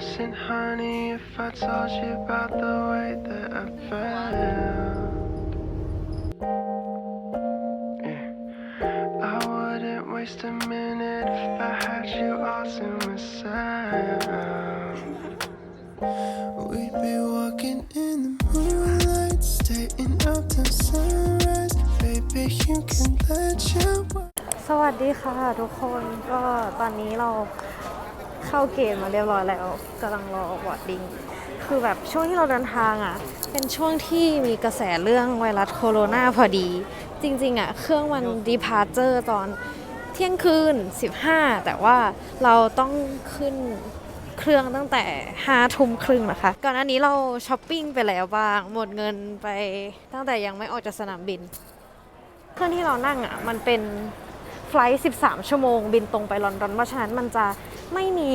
innocent, honey, if I told you about the way that I felt. Yeah. I wouldn't waste a minute if I had you all to myself. We'd be walking in the moonlight, staying up till sunrise. Baby, you can let your สวัสดีค่ะทุกคนก็ตอนนี้เรา เข้าเกณฑ์มาเรียบร้อยแล้วกำลังรอวอร์ดดิ้งคือแบบช่วงที่เราเดินทางอะ เป็นช่วงที่มีกระแสเรื่องไวรัสโคโรนาพอดี จริง ๆอะ เครื่องมัน departure ตอนเที่ยงคืน 15 แต่ว่าเราต้องขึ้นเครื่องตั้งแต่5ทุ่มครึ่งนะคะ ก่อนหน้านี้เราช้อปปิ้งไปแล้วบ้าง หมดเงินไปตั้งแต่ยังไม่ออกจากสนามบิน เครื่องที่เรานั่งอะ มันเป็น ไฟลท์13 ชั่วโมง บินตรงไปลอนดอนเพราะฉะนั้นมันจะไม่มี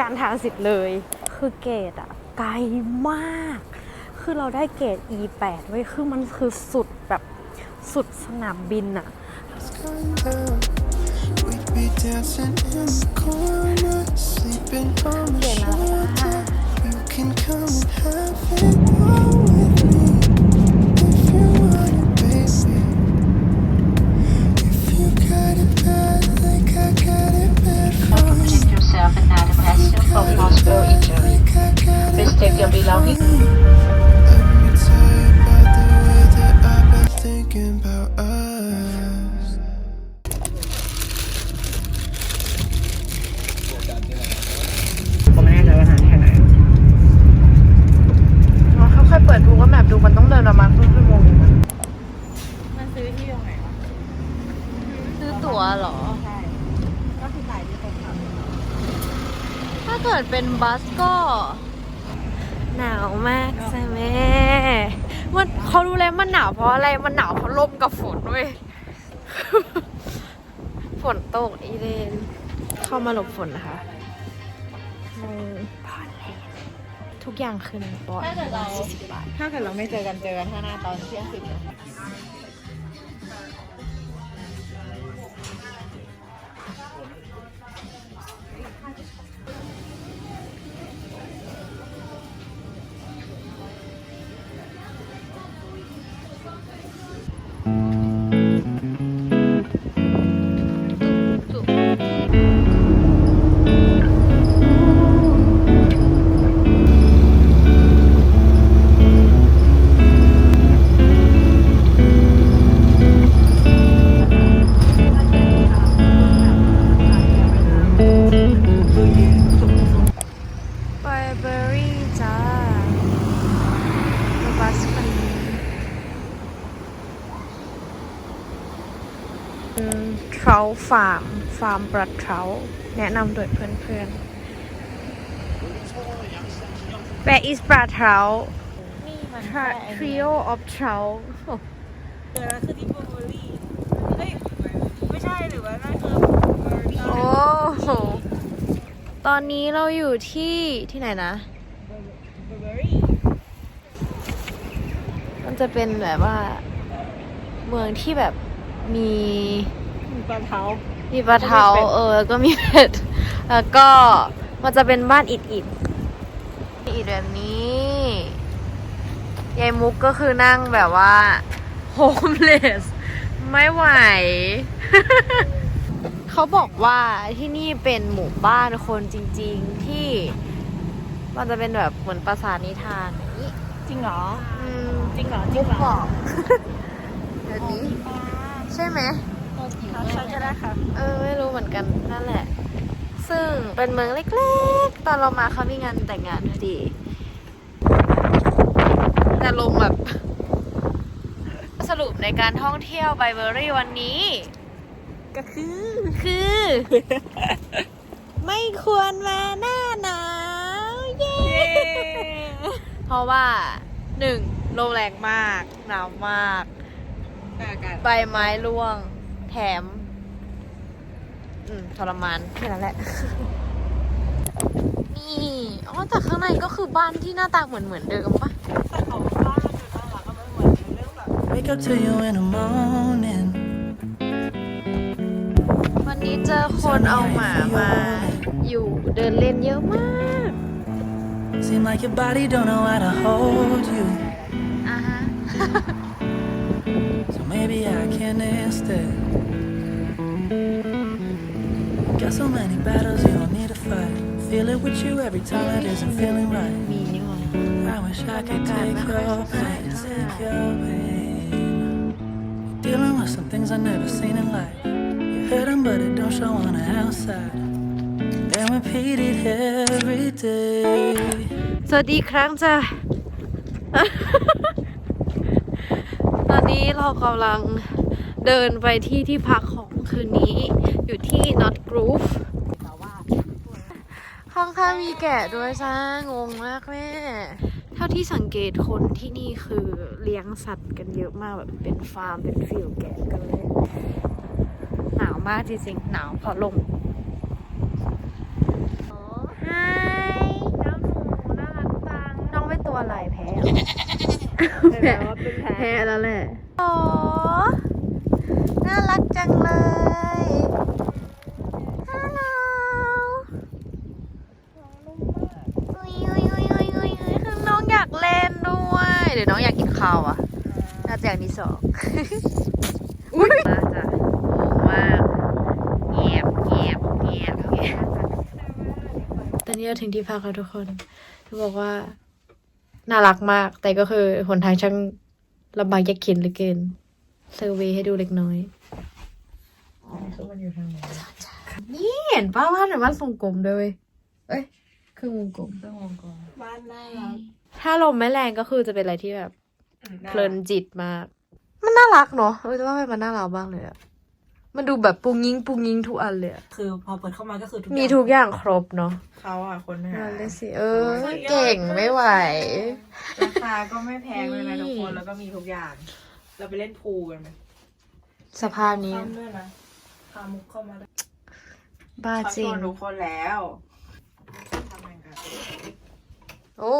การทานสิทธิ์เลย คือเกรดอะไกลมาก คือเราได้เกรด E8 ไว้ยคือมันคือสุดแบบสุดสนามบินอะ gone down. We'd be dancing ตั๋วเหรอ ใช่ ก็คือจ่ายที่ตรงครับถ้าเกิดเป็นบัสก็ หนาวมากใช่ไหมมันเขารู้แล้วมันหนาวเพราะอะไร มันหนาวเพราะลมกับฝนเว้ย ฝนตกอีเลน เข้ามาหลบฝนนะคะในพอร์ตแลนด์ทุกอย่างคือหนึ่งปอนด์ถ้าเกิดเรา สี่สิบบาท ถ้าเกิดเราไม่เจอกันเจอกันข้างหน้าตอนเที่ยงสิบนะ ทราฟาร์ม ฟาร์มปลาเทราแนะนำโดยเพื่อนๆ Where is ปลาเทรานี่มัน Trio of Trout เจอแล้วคือที่บูเบอรี่เฮ้ยไม่ใช่หรือว่านั่นคือเบอร์รี่โอ้โห ตอนนี้เราอยู่ที่ที่ไหนนะบูเบอรี่มันจะเป็นแบบว่า เมืองที่แบบ มีปลาเท้ามีปลาเทาแล้วก็มีเป็ดเออแล้วก็มีเป็ดแล้วก็มันจะเป็นบ้านอิดอิดอิดแบบนี้ยายมุกก็คือนั่งแบบว่าโฮมเลสไม่ไหว เขาบอกว่าที่นี่เป็นหมู่บ้านคนจริง ๆที่มันจะเป็นแบบเหมือนปราสาทนิทานอย่างนี้จริงเหรอ อืม จริงเหรอ จริมุงกเหรบออกแบบนี้ ใช่ไหมใช่ก็ได้ค่ะ เออไม่รู้เหมือนกันนั่นแหละ ซึ่งเป็นเมืองเล็กๆ ตอนเรามาเขามีงานแต่งงานพอดีแต่ลงแบบ สรุปในการท่องเที่ยวไบเบอรี่วันนี้ ก็คือคือ ไม่ควรมาหน้าหนาวเย้เพราะว่าหนึ่งลมแรงมาก หนาวมาก อากาศใบไม้ร่วง แถม อืมทรมานแค่นั้นแหละ นี่อ๋อแต่ข้างในก็คือบ้านที่หน้าตาเหมือนเหมือนเดิมปะ แต่เขาบ้านมันน่ารักก็ไม่เหมือนเรื่องแบบ Wake up to you in the morning. วันนี้เจอคนเอาหมามา อยู่เดินเล่นเยอะมาก Seem like your body don't know how to hold you. อ่าฮะ So maybe I can instead. Got so many battles you don't need to fight. Feel it with you every time it isn't feeling right. มีนี่หว่า I wish I could take your pain, take your pain. Dealing with some things I've never seen in life. You hurt 'em, but it don't show on the outside. And repeat it every day. สวัสดีอีกครั้งจ้ะ ตอ นนี้เรากำลังเดินไปที่ที่พักของคืนนี้ อยู่ที่ Not Groove ข้างๆมีแกะด้วยจ้างงมากแม่เท่าที่สังเกตคนที่นี่คือเลี้ยงสัตว์กันเยอะมากแบบเป็นฟาร์มเป็นฟิลแกะกันเลย หนาวมากจริงๆหนาวเพราะลมไฮน้องหนูน่ารักจังน้องเป็นตัวอะไรแพ้เหรอ แพ้ว่าเป็นแพ้แพ้แล้วแหละโอ้น่ารักจังเลยฮัลโหลอุ้ยอุ้ยอุ้ยอุ้ยอุ้ยอุ้ยคือน้องอยากเล่นด้วย เดี๋ยวน้องอยากกินข้าวอะ น่าจะอย่างที่สองอุ้ยมาจ้ะโอ้มากเงียบเงียบเงียบเงียบตอนนี้เราถึงที่พักแล้วทุกคนจะบอกว่า น่ารักมาก แต่ก็คือหนทางช่างลำบากยากเข็นเหลือเกินเซอร์เวย์ให้ดูเล็กน้อยนี่เห็นป้าว่าเหมือนว่าทรงกลมด้วยเวยเอ้ยครึ่งวงกลมบ้านน่ารักถ้าลมไม่แรงก็คือจะเป็นอะไรที่แบบเพลินจิตมาก มันน่ารักเนาะเออจะว่าไปมันน่ารักบ้างเลยอะ มันดูแบบปุงยิงปุงยิงทุกอันเลยอะคือพอเปิดเข้ามาก็คือทุกมีทุกอย่างครบเนาะเขาอะคนหานั่นเลยสิเออ เก่งไม่ไหว ราคาก็ไม่แพงเลยนะนี่ทุกคนแล้วก็มีทุกอย่าง เราไปเล่นพูลกันไหมสภาพนี้เข้าด้วยนะพามุกเข้ามาได้บ้าเขาจริชงวนทุกคนแล้วทำงานกันโอ้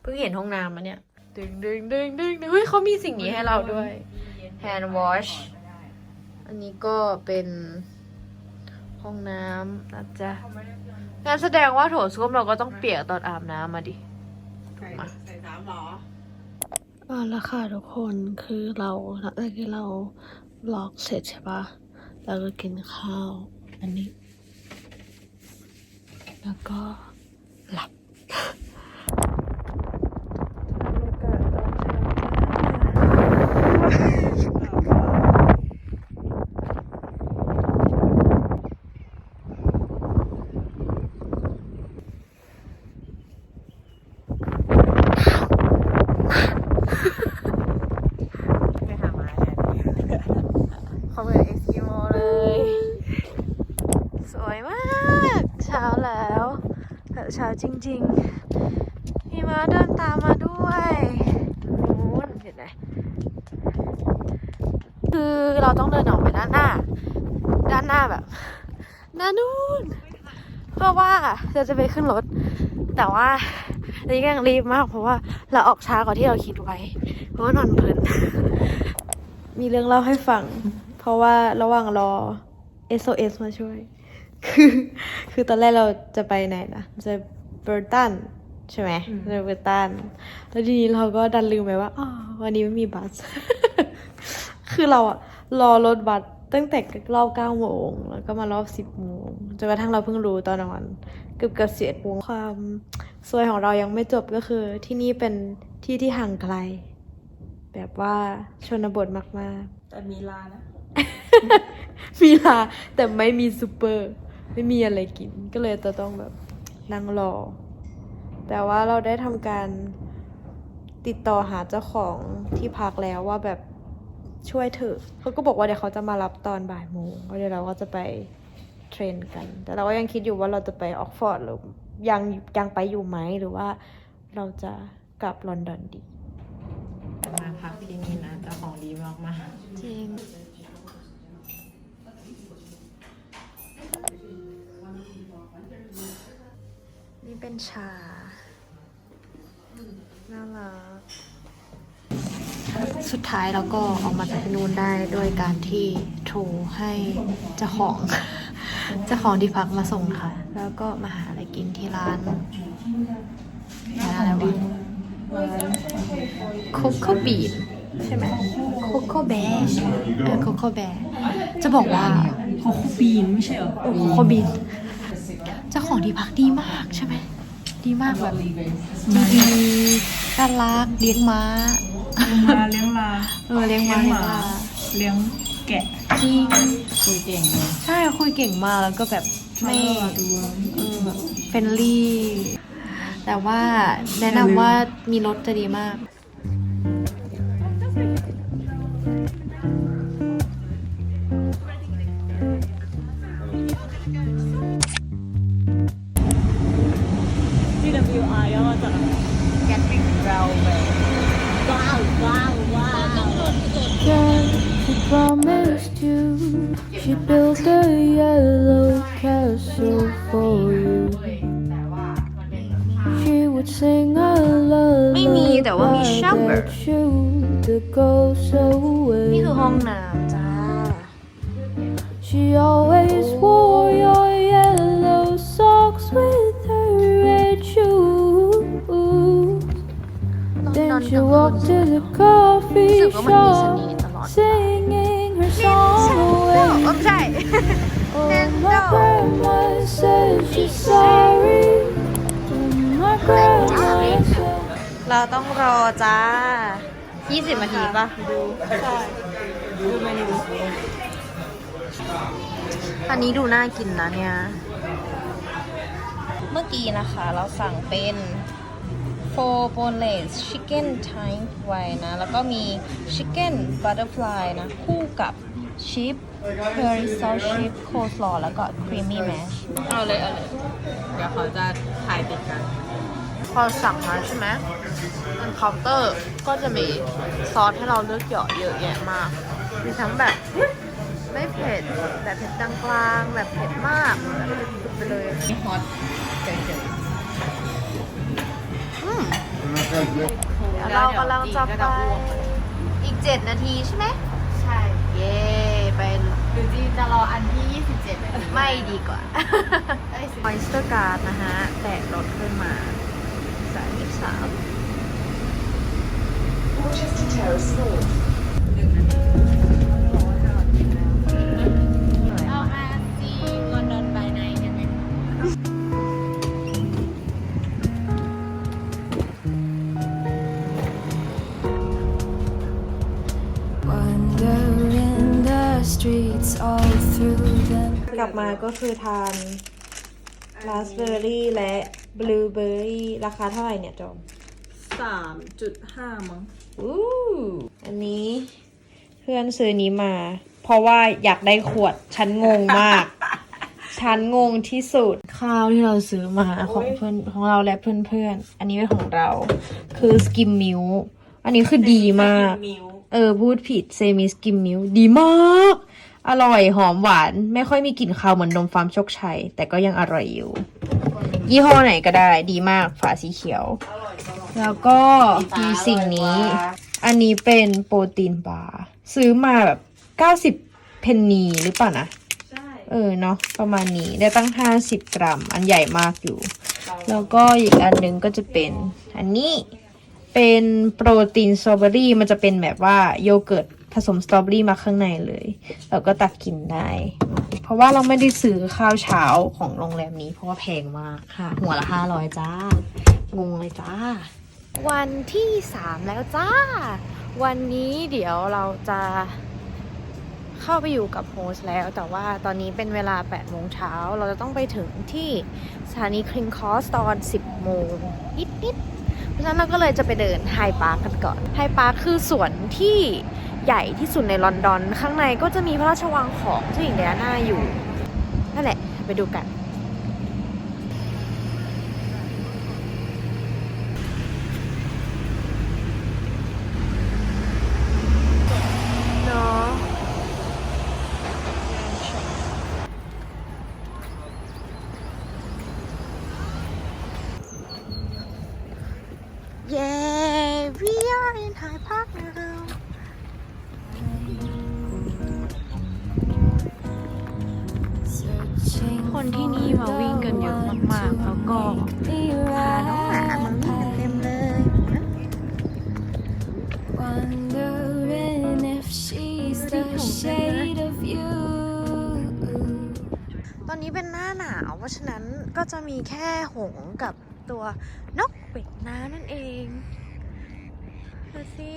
เพิ่งเห็นห้องน้ำมาเนี่ย ดึงดึงดึงดึงดึงเฮ้ยเขามีสิ่งนี้ให้เราด้วย hand wash อันนี้ก็เป็นห้องน้ำนะจ๊ะงั้นแสดงว่าโถส้วมเราก็ต้องเปียกตอนอาบน้ำมาดิใส่ใส่น้ำเหรอมาแล้วค่ะทุกคนคือเราหลังจากที่เราบล็อกเสร็จใช่ปะเราก็กินข้าว อันนี้ แล้วก็หลับ ไปหาไม้เนี่ย เขาเหมือนเอสกิโมเลย สวยมาก เช้าแล้วแต่เช้าจริงๆพี่มาเดินตามมาด้วยนู้นเห็นไหมคือเราต้องเดินออกไปด้านหน้า ด้านหน้าแบบด้านนู้นเพื่อว่าเราจะไปขึ้นรถ แต่ว่าอันนี้ก็ยังรีบมากเพราะว่าเราออกช้ากว่าที่เราคิดไว้ เพราะว่านอนเพลิน มีเรื่องเล่าให้ฟัง เพราะว่าระหว่างรอ SOS มาช่วย คือคือตอนแรกเราจะไปไหนนะจะเบอร์ตันใช่ไหมจะเบอร์ตันแล้วทีนี้เราก็ดันลืมไปว่าอ๋อวันนี้ไม่มีบัส คือเราอะรอรถบัสตั้งแต่รอบเก้าโมงแล้วก็มารอบสิบโมงจนกระทั่งเราเพิ่งรู้ตอนประมาณเกือบเกือบสิบเอ็ดโมงความซวยของเรายังไม่จบก็คือที่นี่เป็นที่ที่ห่างไกล แบบว่าชนบทมากแต่มีลานะๆมีลาแต่ไม่มีซูเปอร์ ไม่มีอะไรกินก็เลยจะต้องแบบนั่งรอ แต่ว่าเราได้ทำการติดต่อหาเจ้าของที่พักแล้วว่าแบบช่วยเถอะเขาก็บอกว่าเดี๋ยวเขาจะมารับตอนบ่ายโมงแล้วเดี๋ยวเราก็จะไปเทรนกัน แต่เราก็ยังคิดอยู่ว่าเราจะไปออกฟอร์ดหรือยังยังไปอยู่ไหมหรือว่าเราจะกลับลอนดอนดี มาพักที่นี่นะเจ้าของดีมากมากจริง เป็นชา น่ารัก สุดท้ายเราก็ออกมาจากที่นู่นได้ด้วยการที่โทรให้เจ้าของ เจ้าของที่พักมาส่งค่ะ แล้วก็มาหาอะไรกินที่ร้านอะไรวะโคโค่บีนใช่ไหมโคโค่แบร์เออโคโค่แบร์จะบอกว่าโคโคปีนไม่ใช่เหรอโคโค่บีนเจ้าของที่พักดีมากใช่ไหม ดีมากแบบดีๆน่ารักเลี้ยงม้า มาเลี้ยงลาเออเลี้ยงม้าเลี้เลี้ยยงงหมาลาเลี้ยงแกะจริงคุยเก่งเลยใช่คุยเก่งมากแล้วก็แบบไม่ดูเออแบบเฟรนลี่แต่ว่าแนะนำว่ามีรถจะดีมาก Getting Railway ว้าวว้าวว้าว She promised you she built a coffee รู้สึกว่ามันมีเส shop, น่ห์ตลอด singing her song เอ away. อใช่ Oh, my grandma said she's sorry. My grandma said. เราต้องรอจ้า 20นาทีปะดูเมนูอันนี้ดูน่ากินนะเนี่ย เมื่อกี้นะคะ เราสั่งเป็น four boneless chicken thigh ไว้นะ แล้วก็มี chicken butterfly นะ คู่กับชิป curry sauce chip coleslaw แล้วก็ creamy mash เอาเลย เอาเลย เดี๋ยวเขาจะถ่ายติดกัน พอสั่งมาใช่ไหมบนเคาน์เตอร์ก็จะมีซอสให้เราเลือกเหยาะเยอะแยะมาก มีทั้งแบบไม่เผ็ด แบบเผ็ดกลางๆแบบเผ็ดมากแบบสุดไปเลยมีฮอตเฉย เดี๋ยวเรากำลังจะไปอีกเจ็ดนาทีใช่ไหม ใช่ เย่ไปหรือจีจะรออันที่ยี่สิบเจ็ดไม่ดีกว่าออยสเตอร์การ์ดนะฮะ แตะรถขึ้นมาสามสิบสาม ลับมาก็คือทานราสเบอร์รี่และบลูเบอร์รี่ราคาเท่าไหร่เนี่ยจอมสามจุดห้ามั้งอู้อันนี้เพื่อนซื้อนี้มา เพราะว่าอยากได้ขวด ฉันงงมาก ฉันงงที่สุด ข้าวที่เราซื้อมาของเพื่อนของเราและเพื่อนๆ อันนี้เป็นของเรา คือสกิมมิลอันนี้คือดีมากมิวเออ พูดผิดเซมิสกิมมิลดีมาก อร่อยหอมหวาน ไม่ค่อยมีกลิ่นคาวเหมือนนมฟาร์มโชคชัย แต่ก็ยังอร่อยอยู่ ยี่ห้อไหนก็ได้ดีมากฝาสีเขียว แล้วก็มีสิ่งนี้ อันนี้เป็นโปรตีนบาร์ซื้อมาแบบ 90 เพนนีหรือเปล่านะใช่เออเนาะประมาณนี้ได้ตั้ง 50 กรัม อันใหญ่มากอยู่ แล้วก็อีกอันหนึงก็จะเป็น อันนี้เป็นโปรตีนสตรอเบอรี่มันจะเป็นแบบว่าโยเกิร์ต ผสมสตรอเบอรี่มาข้างในเลย เราก็ตักกินได้ เพราะว่าเราไม่ได้ซื้อข้าวเช้าของโรงแรมนี้ เพราะว่าแพงมากค่ะ หัวละห้าร้อยจ้างงเลยจ้า วันที่สามแล้วจ้า วันนี้เดี๋ยวเราจะเข้าไปอยู่กับโฮสแล้ว แต่ว่าตอนนี้เป็นเวลา8โมงเช้าเราจะต้องไปถึงที่สถานีคลิงคอสตอน 10 โมงนิดๆเพราะฉะนั้นเราก็เลยจะไปเดินไฮพาร์คกันก่อนไฮพาร์คคือสวนที่ ใหญ่ที่สุดในลอนดอน ข้างในก็จะมีพระราชวังของเจ้าหญิงไดอาน่าอยู่ นั่นแหละ ไปดูกัน ตอนนี้เป็นหน้าหนาว เพราะฉะนั้นก็จะมีแค่หงกับตัวนกเป็ดน้านั่นเองดูสิ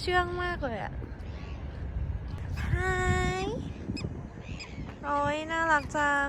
เชื่องมากเลยอะฮายโอ้ยน่ารักจัง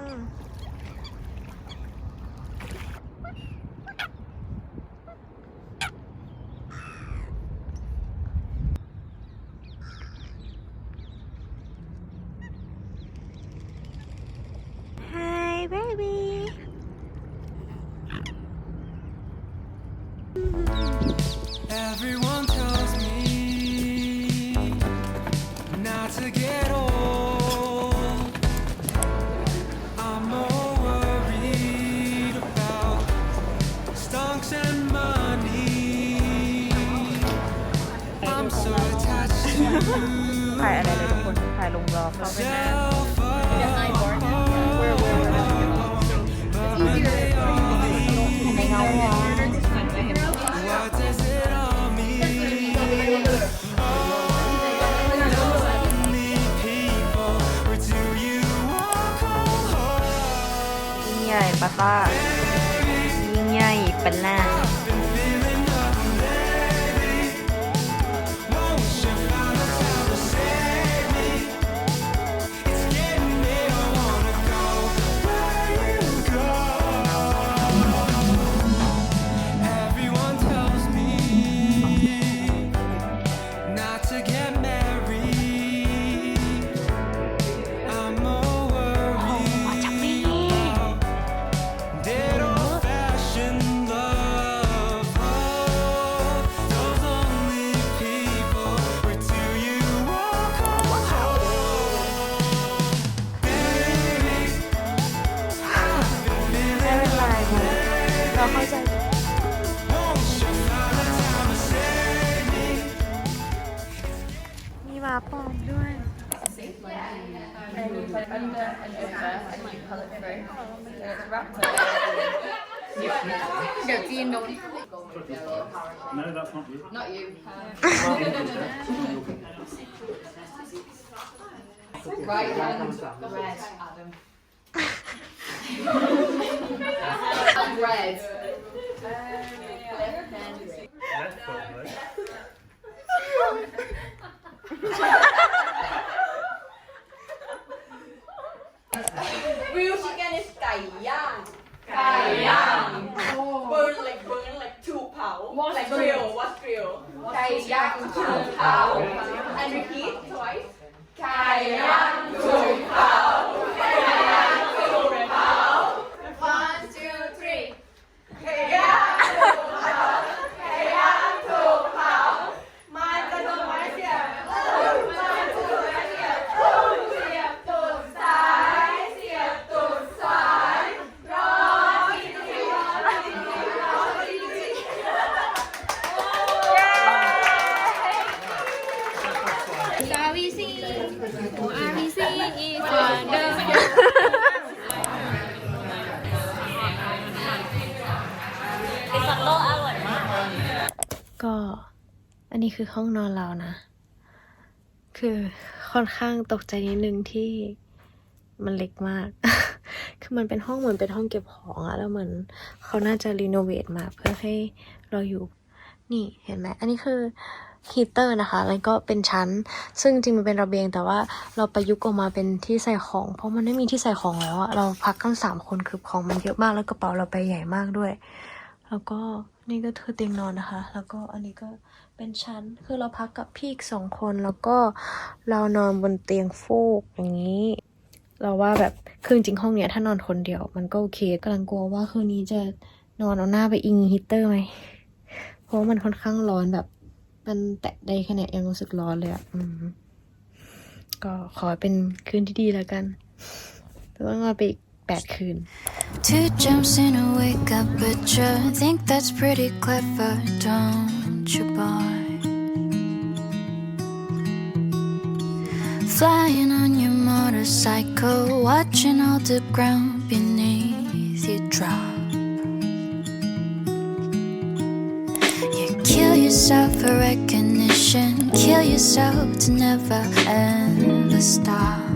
ถ่ายอะไรเลยทุกคนถ่ายลงรอบเราไปนะ myself. ยิ่งใหญ่ปะป้ายิ่งใหญ่เป็นหน้า right hand red, Adam. and red. Left foot, though. วิวชิคเก้น is ไก่ย่างไก่ย่าง burn like burn like ถูกเผา like grill what grill ไก่ย่างถูกเผา and repeat twice ไก่ย่างถู คือห้องนอนเรานะ คือค่อนข้างตกใจนิดนึงที่มันเล็กมาก คือมันเป็นห้องเหมือนเป็นห้องเก็บของอะแล้วเหมือนเขาน่าจะรีโนเวทมาเพื่อให้เราอยู่ นี่เห็นไหม อันนี้คือฮีเตอร์นะคะ แล้วก็เป็นชั้น ซึ่งจริงมันเป็นระเบียง แต่ว่าเราประยุกต์ออกมาเป็นที่ใส่ของ เพราะมันไม่มีที่ใส่ของแล้วอะเราพักกันสามคนคือของมันเยอะมาก แล้วกระเป๋าเราไปใหญ่มากด้วย แล้วก็นี่ก็คือเตียงนอนนะคะ แล้วก็อันนี้ก็ เป็นชั้น คือเราพักกับพี่อีกสองคนแล้วก็เรานอนบนเตียงฟูกอย่างนี้ เราว่าแบบคือจริงห้องเนี้ยถ้านอนคนเดียว มันก็โอเคกำลังกลัวว่าคืนนี้จะนอนเอาหน้าไปอิงฮีเตอร์ไหมเพราะว่ามันค่อนข้างร้อนแบบ มันแตะได้แค่เนี้ยยังรู้สึกร้อนเลยอะอืมก็ขอเป็นคืนที่ดีแล้วกันต้องนอนไปอีกแปดคืน Two jumps in a wake up picture. Think that's pretty clever, don't boy? Flying on your motorcycle, watching all the ground beneath you drop. You kill yourself for recognition, kill yourself to never ever stop.